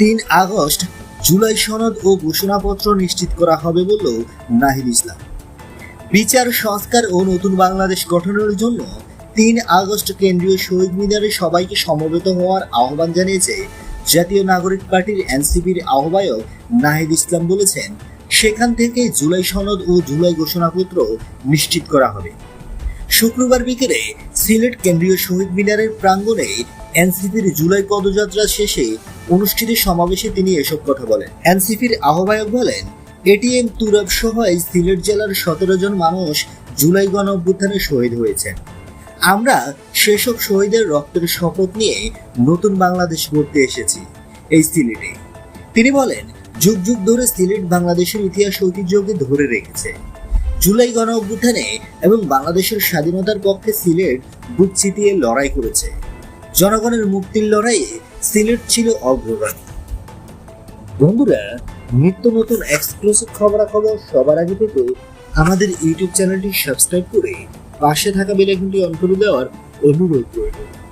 তিন আগস্ট জুলাই সনদ ও ঘোষণাপত্র নিশ্চিত করা হবে বলল নাহিদ ইসলাম। বিচার সংস্কার ও নতুন বাংলাদেশ গঠনের জন্য তিন আগস্ট কেন্দ্রীয় শহীদ মিনারে সবাইকে সমবেত হওয়ার আহ্বান জানিয়েছে জাতীয় নাগরিক পার্টির এনসিপির আহ্বায়ক নাহিদ ইসলাম বলেছেন, সেখান থেকে জুলাই সনদ ও জুলাই ঘোষণাপত্র নিশ্চিত করা হবে। শুক্রবার বিকেলে সিলেট কেন্দ্রীয় শহীদ মিনারের প্রাঙ্গণে এনসিপির জুলাই পদযাত্রা শেষে অনুষ্ঠিত সমাবেশে তিনি এসব কথা বলেন। এনসিপির আহ্বায়ক বলেন, এটিএম তুরাব সহ সিলেট জেলার সতেরো জন মানুষ জুলাই গণ অভ্যুত্থানে শহীদ হয়েছেন। আমরা সেসব শহীদের রক্তের শপথ নিয়ে নতুন বাংলাদেশ গড়তে এসেছি এই সিলেটে। তিনি বলেন, যুগ যুগ ধরে সিলেট বাংলাদেশের ইতিহাস ঐতিহ্যকে ধরে রেখেছে। জুলাই গণ অভ্যুত্থানে এবং বাংলাদেশের স্বাধীনতার পক্ষে সিলেট বুক চিতিয়ে লড়াই করেছে। জনগণের মুক্তির লড়াইয়ে সিলেট ছিল অগ্রগামী। বন্ধুরা, নিত্য নতুন এক্সক্লুসিভ খবরাখবর সবার আগে পেতে আমাদের ইউটিউব চ্যানেলটি সাবস্ক্রাইব করে পাশে থাকা বেলাইকনটি অন করে দেওয়ার অনুরোধ রইল।